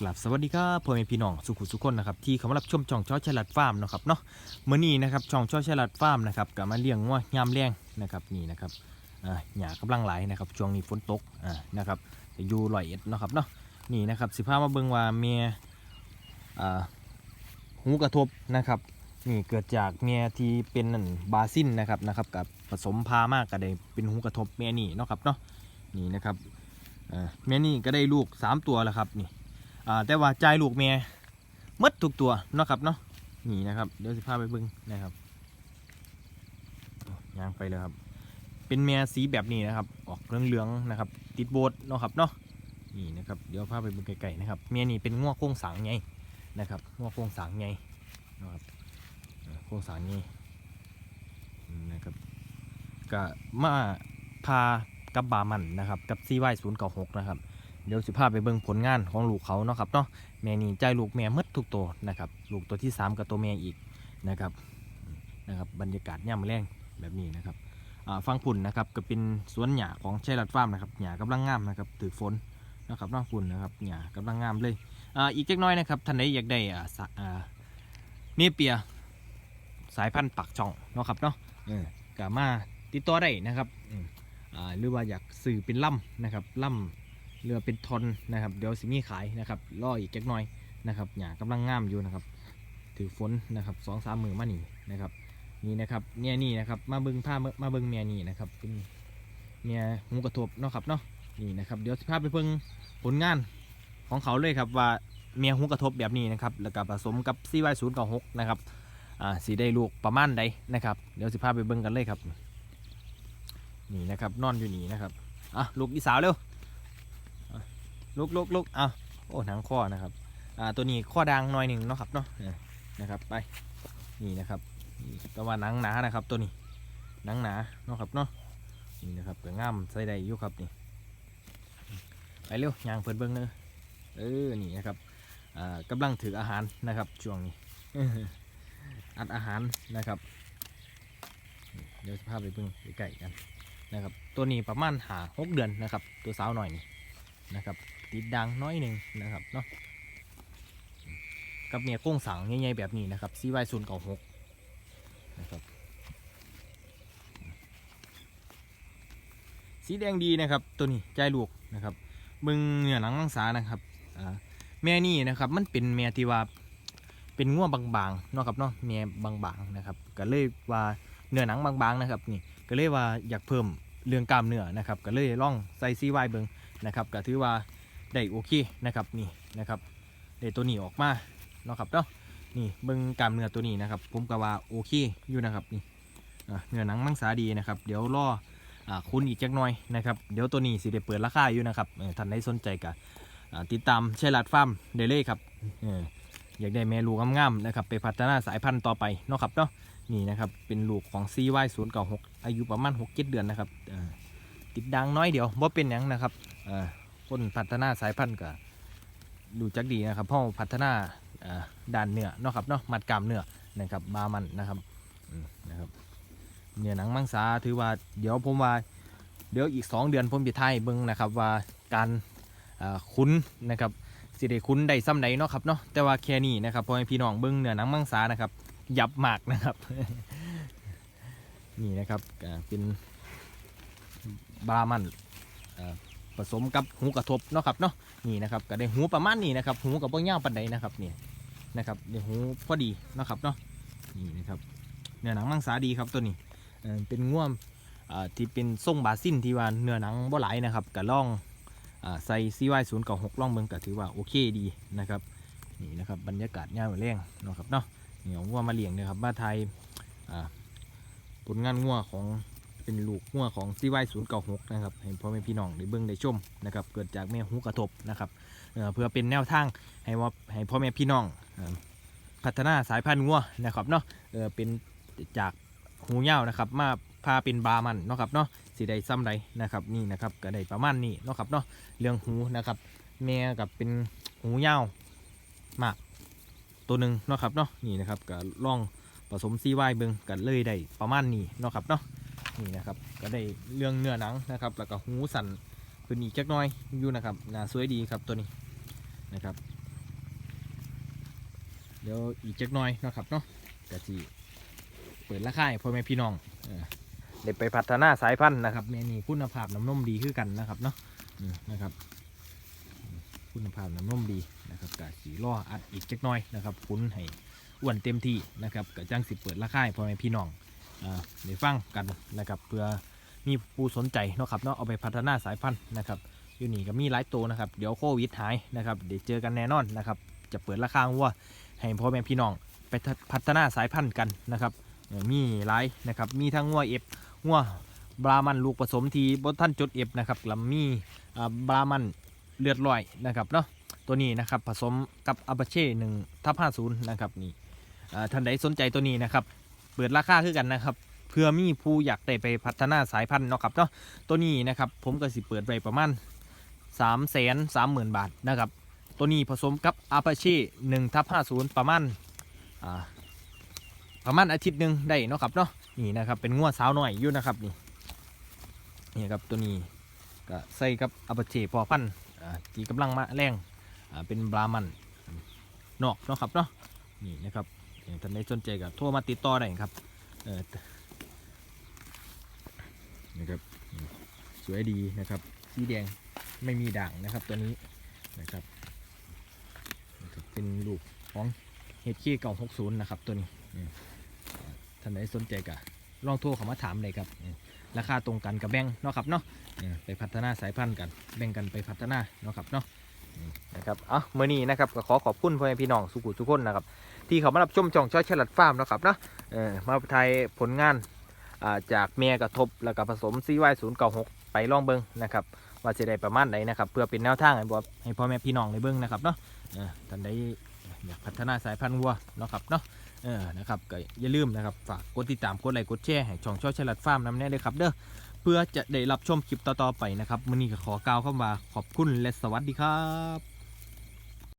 กลับสวัสดีครับพ่อแม่พี่น้องสุขุสุขคนนะครับที่เข้ามารับชมช่องช่อฉลาดฟาร์มนะครับเนาะเมื่อนี้นะครับช่องช่อฉลาดฟาร์มนะครับก็มาเลี้ยงงัวยามแรงนะครับนี่นะครับอ่าหญ้ากำลังไหลนะครับช่วงนี้ฝนตกอ่านะครับอยู่ลอยเอ็ดนะครับเนาะนี่นะครับสิพามาเบิ่งว่าเมียอ่าหูกระทบนะครับนี่เกิดจากเมียที่เป็นนั่นบาซินนะครับนะครับกับผสมพามากก็ได้เป็นหูกระทบเมียนี่เนาะครับเนาะนี่นะครับอ่าเมียนี่ก็ได้ลูกสามตัวแล้วครับนี่ อ่าแต่ว่าจ่ายลูกเมียมดทุกตัวเนาะครับเนาะนี่นะครับเดี๋ยวสิพาไปเบิ่งนะครับยางไปเลยครับ เป็นเมียสีแบบนี้นะครับ ออกเหลืองๆนะครับ ติดโบสเนาะครับเนาะนี่นะครับเดี๋ยวพาไปเบิ่งไกลๆนะครับเมียนี่เป็นง้วโค้งสังไงนะครับง้วโค้งสังไงนะครับโค้งสังไงนะครับก็มาพากับบามันนะครับ กับซีไวศูนย์เก้าหกนะครับ เดี๋ยวสิพาไปเบิ่งผลงานของลูกเขาเนาะครับเนาะแม่นี่ใจลูกแม่หมดทุกตัวนะครับลูกตัวที่ 3 กับตัวแม่อีกนะครับนะครับบรรยากาศย่ามแรงแบบนี้นะครับอ่าฟังฝุ่นนะครับก็เป็นสวนหญ้าของชัยรัดฟาร์มนะครับหญ้ากำลังงามนะครับถือฝนนะครับเนอกฝุ่นนะครับหญ้ากำลังงามเลยอ่าอีกเล็กน้อยนะครับท่านใดอยากได้อ่าสะอ่าเนเปียสายพันธุ์ปักช่องเนาะครับเนาะเออก็มาติดต่อได้นะครับอืมอ่าหรือว่าอยากสื่อเป็นล่ำนะครับล่ำ เรือเป็นทอนนะครับ เดี๋ยวสิมีขายนะครับรออีกแก๊กหน้อยนะครับหยากำลังงามอยู่นะครับ ถือฝนนะครับสองสามมือมาหนีนะครับนี่นะครับเนี่ยนี่นะครับมาเบิ้งผ้ามาเบิ้งเมียนี่นะครับเป็นเมียหูกระทบเนาะครับเนาะนี่นะครับเดี๋ยวสิพาไปเบิ้งผลงานของเขาเลยครับว่าเมียหูกระทบแบบนี้นะครับแล้วก็ผสมกับซีไวศูนย์ก้าหกนะครับอ่าสีได้ลูกประมาณใดนะครับเดี๋ยวสิพาไปเบิ้งกันเลยครับ นี่นะครับนอนอยู่นี่นะครับอะลูกอีสาวเร็ว ลุกลุกลุกอะโอ้หนังข้อนะครับอ่าตัวนี้ข้อดังหน่อยหนึ่งเนาะครับเนาะนะครับไปนี่นะครับนี่แต่ว่าหนังหนานะครับตัวนี้หนังหนาเนาะครับเนาะนี่นะครับก็ง่ามใส่ได้อยู่ครับนี่ไปเร็วยางเปิดเบิ้งเนอะเออนี่นะครับอ่ากำลังถืออาหารนะครับช่วงนี้อัดอาหารนะครับเดี๋ยวจะพไปเบิ้งใกล้กันนะครับ ตัวนี้ประมาณหาหกเดือนนะครับ ตัวสาวหน่อยนี่นะครับ ติดดังน้อยหนึ่งนะครับเนาะกับเมียก้งสังใหญ่ๆแบบนี้นะครับซีไวศูนย์เก้าหกนะครับสีแดงดีนะครับตัวนี้ใจลูกนะครับมึงเหนือหนังมังสานะครับแม่นี่นะครับมันเป็นแม่ที่ว่าเป็นง่วงบางๆเนาะครับเนาะแม่บางๆนะครับก็เลยว่าเนื้อหนังบางๆนะครับนี่ก็เลยว่าอยากเพิ่มเรื่องกล้ามเนื้อนะครับก็เลยล่องใส่ซีไวเบิงนะครับก็ถือว่า ได้โอเคนะครับนี่นะครับได้ตัวนี้ออกมาเนาะครับเนาะนี่เบิ่งกล้ามเนื้อตัวนี้นะครับ ผมก็ว่าโอเคอยู่นะครับนี่เนื้อหนังมังสาดีนะครับเดี๋ยวรออคุณอีกจักหน่อยนะครับเดี๋ยวตัวนี้สิได้เปิดราคาอยู่นะครับท่านใดสนใจก็ติดตามเชลัดฟาร์มเดเลยครับเอออยากได้แม่ลูกงามๆนะครับไปพัฒนาสายพันธุ์ต่อไปเนาะครับเนาะนี่นะครับเป็นลูกของ CY 0 9 6 อายุประมาณ6 7เดือนนะครับติดดังน้อยเดียวบ่เป็นยังนะครับ คนพัฒนาสายพันธุ์ก็ดูจักดีนะครับพราะพัฒนาเอ่านเนื้อเนาะครับเนาะมัดกามเนื้อนะครับบามันนะครับนะครับเนื้อหนังมังสาถือว่าเดี๋ยวผมว่าเดี๋ยวอีก 2 เดือนผมจะทายเบิ่งนะครับว่าการคุ้นนะครับสิได้คุ้นได้ซ้ำใดเนาะครับเนาะแต่ว่าแค่นี้นะครับพอให้พี่น้องเบิ่งเนื้อหนังมังสานะครับยับมากนะครับนี่นะครับเป็นบามัน ผสมกับหูกระทบเนาะครับเนาะนี่นะครับก็ได้หูประมาณนี้นะครับหูกับเบื้องย่าปันใดนะครับนี่นะครับได้หูพอดีเนาะครับเนาะนี่นะครับเนื้อหนังมังสาดีครับตัวนี้เป็นง่วมที่เป็นทรงบาซินที่ว่าเนื้อหนังบ่หลายนะครับก็ล่องอใส่ซีไวศูนย์เก่าหกล่องเบิ่งก็ถือว่าโอเคดีนะครับนี่นะครับบรรยากาศย่ามแรงเนาะครับเนาะนี่เอาง่วมาเลี้ยงนี่ยครับมาไทยผลงานง่วของ เป็นลูกหัวของซีไวศูนย์เก้าหกนะครับให้พ่อแม่พี่น้องได้เบิ่งได้ชมนะครับเกิดจากแม่หูกระทบนะครับเพื่อเป็นแนวทางให้ว่าให้พ่อแม่พี่น้องพัฒนาสายพันธุ์งัวนะครับเนาะเป็นจากหูเหย้านะครับมาพาเป็นบามันเนาะครับเนาะสีได้ซ้ำใดนะครับนี่นะครับก็ได้ประมาณนี้เนาะครับเนาะเรื่องหูนะครับแม่กับเป็นหูเหย้ามากตัวหนึ่งเนาะครับเนาะนี่นะครับก็ล่องผสมซีไวเบิ่งกันเลยได้ประมาณนี้เนาะครับเนาะ นี่นะครับ ก็ได้เรื่องเนื้อหนังนะครับ แล้วก็หูสันขึ้นอีกจักน้อยอยู่นะครับหน้าสวยดีครับตัวนี้นะครับ เดี๋ยวอีกจักน่อยนะครับเนาะกะจีเปิดราคาให้พ่อแม่พี่น้องเด็ไปพัฒนาสายพันธุ์นะครับแม่นี่คุณภาพน้ำนมดีขึ้นกันนะครับเนาะนะครับ คุณภาพน้ำนมดีนะครับกะสีล่ออัดอีกจักน่อยนะครับคุ้นให้อ้วนเต็มที่นะครับกะจังสิเปิดราคาให้พ่อแม่พี่น้อง อ่าได้ฟังกันนะครับเพื่อมีผู้สนใจเนาะครับเนาะเอาไปพัฒนาสายพันธุ์นะครับอยู่นี่ก็มีหลายตัวนะครับเดี๋ยวโควิดหายนะครับเดี๋ยวเจอกันแน่นอนนะครับจะเปิดราคาวัวให้พ่อแม่พี่น้องไปพัฒนาสายพันธุ์กันนะครับมีหลายนะครับมีทั้งวัวเอฟวัวบรามันลูกผสมทีบนท่านจดเอฟนะครับล้วมีบรามันเลือดลอยนะครับเนาะตัวนี้นะครับผสมกับอาบาเช่หนึ่งทับห้าศูนย์นะครับนี่ท่านใดสนใจตัวนี้นะครับ เปิดราคาคือกันนะครับ เพื่อมีผู้อยากได้ไปพัฒนาสายพันธุ์เนาะครับเนาะตัวนี้นะครับผมก็สิเปิดไว้ประมาณสามแสนสามหมื่นบาทนะครับ ตัวนี้ผสมกับอาปาชีหนึ่งทับห้าศูนย์ประมาณประมาณอาทิตย์หนึ่งได้เนาะครับเนาะนี่นะครับเป็นงวดสาวหน่อยอยู่นะครับนี่นี่ครับตัวนี้ก็ใส่กับอาปาชีพอพันธุ์ที่กำลังมาแรงเป็นบรามันนอกเนาะครับเนาะนี่นะครับ ท่านใดสนใจก็โทรมาติดต่อได้ครับเออนะครับสวยดีนะครับ สีแดงไม่มีด่างนะครับตัวนี้นะครับ เป็นลูกของเฮดคีเก่าหกศูนย์นะครับตัวนี้ท่านไหนสนใจก็ลองโทรเข้ามาถามเลยครับ ราคาตรงกันกับแบ่งเนาะครับเนาะไปพัฒนาสายพันธุ์กัน แบ่งกันไปพัฒนาเนาะครับเนาะ นะครับเอะเมื่อนี้นะครับก็ขอขอบคุณพ่อแม่พี่น้องสุขุทุกคนนะครับ ที่เขามารับชมจ่องช้อยฉลัดฟาร์มนะครับเนาะเออมาไทยผลงานาจากเมียกระทบแล้วก็ผสมซีไวศูนย์เก้าหกไปล่องเบิ้งนะครับว่าจะได้ประมาณไหนนะครับ เพื่อเป็นแนวทางให้บอกให้พ่อแม่พี่น้องในเบื้องนะครับเนาะท่านใด อยากพัฒนาสายพันธุ์วัวเนาะครับเนาะเออนะครับก็อย่าลืมนะครับฝากกดติดตามกดไลค์กดแชร์ให้ช่องช่อฉลัดฟาร์มน้ำแน่เลยครับเด้อเพื่อจะได้รับชมคลิปต่อๆไปนะครับมื้อนี้ก็ขอกล่าวคำว่าขอบคุณและสวัสดีครับ